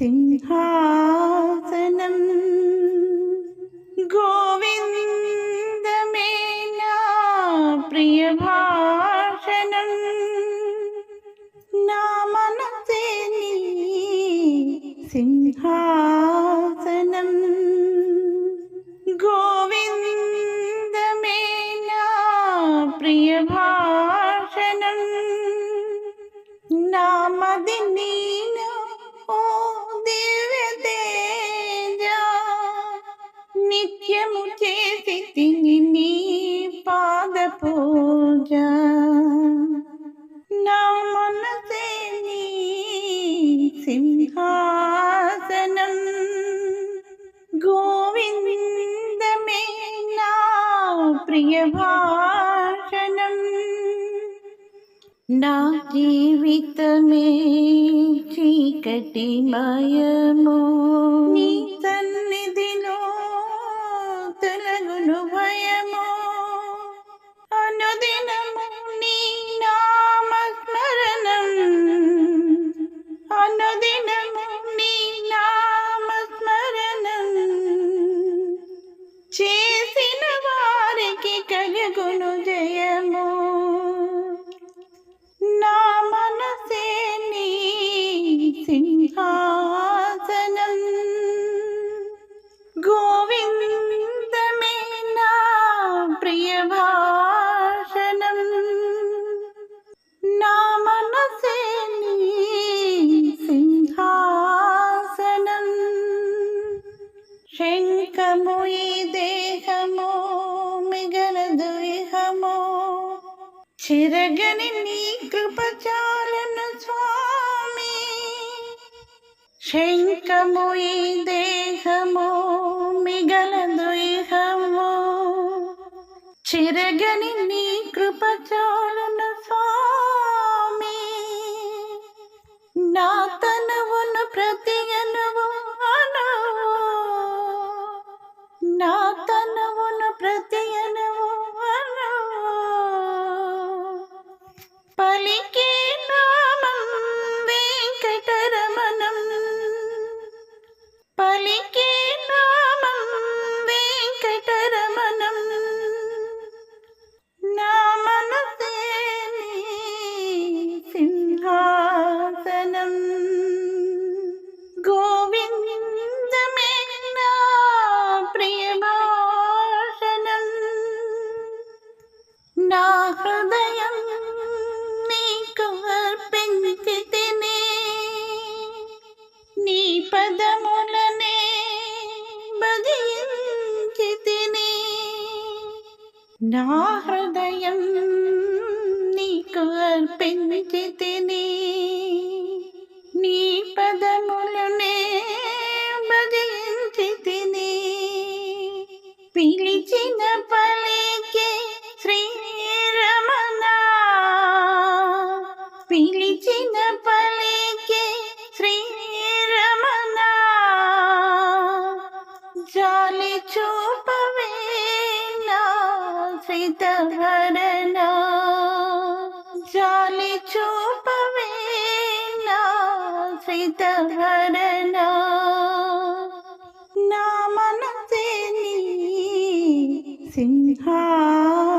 సింహాసనం గోవిందమే నా ప్రియ భాషణం నా మనసే నీ సింహాసనం గోవిందమే నిత్యము చేసి తిని నీ పాద పూజ నా మనసే నీ సింహాసనం. గోవిందమే నా ప్రియ భాషణం. నా జీవితమే చీకటిమయము నీ Miami. భాషణం నా మనసే నీ సింహాసనం. శంఖము ఈ దేహము మిగలదు ఇహము. చిరగని నీ కృపచాలను స్వామి. శంఖము ఈ దేహము మిగలదు ఇహ చిరగని నీ కృప చాలను స్వామి. నా తనవును ప్ర నా హృదయం నీకు అర్పించితిని. నీ పదములనే భజించితిని నా హృదయం నీకు అర్పించితిని. శ్రీతభరణ జాలి చూపవే నా శ్రీతభరణ నా మనసే నీ సింహాసనం